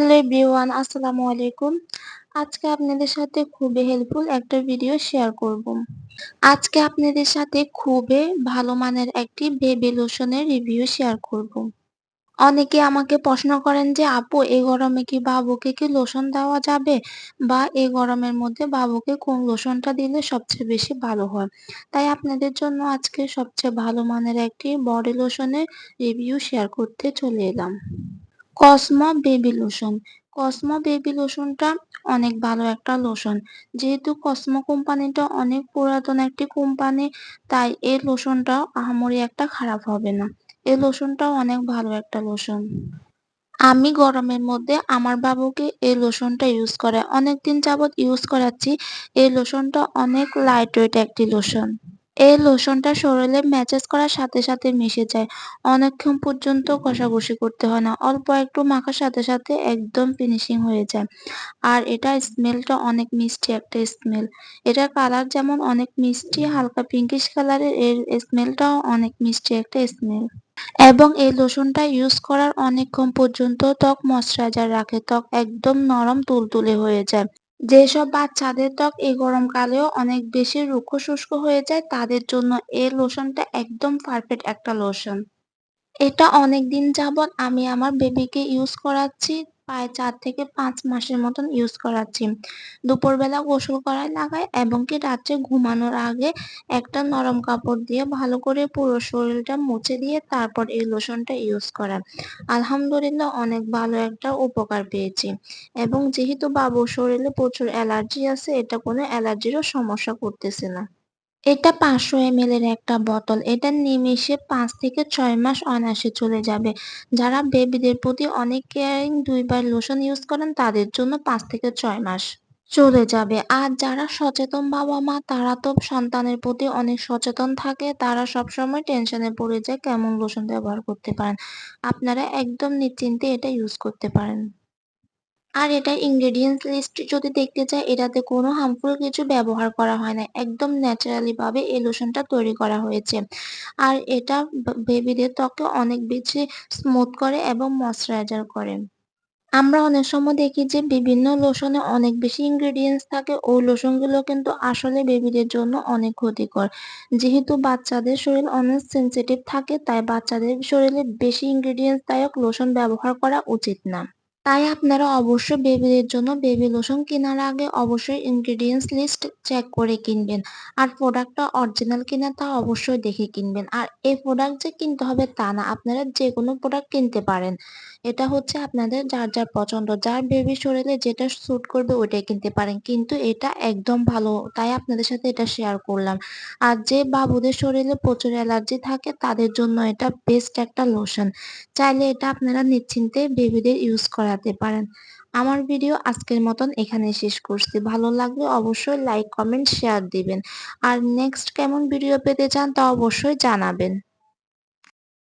Hello everyone আসসালামু আলাইকুম। আজকে আপনাদের সাথে খুবই হেল্পফুল একটা ভিডিও শেয়ার করব। আজকে আপনাদের সাথে খুবই ভালো মানের একটি বেবি লোশনের রিভিউ শেয়ার করব। অনেকে আমাকে প্রশ্ন করেন যে, আপু এই গরমে কি বাবুকে কি লোশন দেওয়া যাবে? বা এই গরমের মধ্যে বাবুকে কোন লোশনটা দিলে সবচেয়ে বেশি ভালো হয়? তাই আপনাদের জন্য আজকে সবচেয়ে ভালো মানের একটি বডি লোশনের রিভিউ শেয়ার করতে চলে এলাম। Cosmo baby lotion Cosmo baby লোশনটা অনেক ভালো একটা লোশন যেহেতু কসমো কোম্পানিটা অনেক পুরাতন একটি কোম্পানি, তাই এই লোশনটা আহামরি একটা খারাপ হবে না। এই লোশনটাও অনেক ভালো একটা লোশন আমি গরমের মধ্যে আমার বাবুকে এই লোশনটা ইউজ করে অনেকদিন যাবৎ ইউজ করাচ্ছি। এই লোশনটা অনেক লাইট ওয়েট একটি লোশন এই লোশনটা শরীরে ম্যাসেজ করার সাথে সাথে মিশে যায়। অনেকক্ষণ পর্যন্ত কষাকষি করতে হয় না, অল্প একটু মাখার সাথে সাথে একদম ফিনিশিং হয়ে যায়। আর এটা স্মেলটা অনেক মিষ্টি একটা স্মেল এটার কালার যেমন অনেক মিষ্টি, হালকা পিঙ্কিশ কালারের এর স্মেলটাও অনেক মিষ্টি একটা স্মেল এবং এই লোশনটা ইউজ করার অনেকক্ষণ পর্যন্ত ত্বক ময়শ্চারাইজার রাখে, ত্বক একদম নরম তুলতুলে হয়ে যায়। যেসব বাচ্চাদের ত্বক এই গরমকালেও অনেক বেশি রুক্ষ শুষ্ক হয়ে যায়, তাদের জন্য এই লোশনটা একদম পারফেক্ট একটা লোশন এটা অনেকদিন যাবৎ আমি আমার বেবিকে ইউজ করাচ্ছি। প্রায় চার থেকে পাঁচ মাসের মতন ইউজ করাচ্ছি। দুপুরবেলা গোসল করায় লাগাই এবং কি রাত্রে ঘুমানোর আগে একটা নরম কাপড় দিয়ে ভালো করে পুরো শরীরটা মুছে দিয়ে তারপর এই লোশনটা ইউজ করা আলহামদুলিল্লাহ অনেক ভালো একটা উপকার পেয়েছি। এবং যেহেতু বাবুর শরীরে প্রচুর অ্যালার্জি আছে, এটা কোনো অ্যালার্জিরও সমস্যা করতেছে না। এটা পাঁচশো এমএল এর একটা বোতল। এটা নিমেষে পাঁচ থেকে ছয় মাস অনায়াসে চলে যাবে। যারা বেবিদের প্রতি অনেক কেয়ারিং দুইবার লোশন ইউজ করেন, তাদের জন্য পাঁচ থেকে ছয় মাস চলে যাবে। আর যারা সচেতন বাবা মা, তারা তো সন্তানের প্রতি অনেক সচেতন থাকে। তারা সবসময় টেনশনে পড়ে যায় কেমন লোশন ব্যবহার করতে পারেন। আপনারা একদম নিশ্চিন্তে এটা ইউজ করতে পারেন। আর এটার ইনগ্রেডিয়েন্টস লিস্ট যদি দেখতে চাই, এটাতে কোনো হার্মফুল কিছু ব্যবহার করা হয় না। একদম ন্যাচারালি ভাবে এই লোশনটা তৈরি করা হয়েছে। আর এটা বেবিদের ত্বকে অনেক বেশি স্মুথ করে এবং ময়শ্চারাইজার করে। আমরা অনেক সময় দেখি যে বিভিন্ন লোশনে অনেক বেশি ইনগ্রেডিয়েন্টস থাকে। ওই লোশনগুলো কিন্তু আসলে বেবিদের জন্য অনেক ক্ষতিকর। যেহেতু বাচ্চাদের শরীর অনেক সেন্সিটিভ থাকে, তাই বাচ্চাদের শরীরে বেশি ইনগ্রেডিয়েন্টস দায়ক লোশন ব্যবহার করা উচিত না। তাই আপনারা অবশ্যই বেবির জন্য বেবি লোশন কেনার আগে অবশ্যই ইনগ্রেডিয়েন্টস লিস্ট চেক করে কিনবেন। আর প্রোডাক্টটা অরিজিনাল কিনা তা অবশ্যই দেখে কিনবেন। আর এই প্রোডাক্ট যে কিনতে হবে তা না, আপনারা যে কোনো প্রোডাক্ট কিনতে পারেন। এটা হচ্ছে আপনাদের যার যার পছন্দ। যার বেবি শরীরে যেটা স্যুট করবে ওইটাই কিনতে পারেন। কিন্তু এটা একদম ভালো, তাই আপনাদের সাথে এটা শেয়ার করলাম। আর যে বাবুদের শরীরে প্রচুর অ্যালার্জি থাকে, তাদের জন্য এটা বেস্ট একটা লোশন চাইলে এটা আপনারা নিশ্চিন্তে বেবিদের ইউজ করাতে পারেন। আমার ভিডিও আজকের মতন এখানে শেষ করছি। ভালো লাগলে অবশ্যই লাইক কমেন্ট শেয়ার দিবেন। আর নেক্সট কেমন ভিডিও পেতে চান তা অবশ্যই জানাবেন।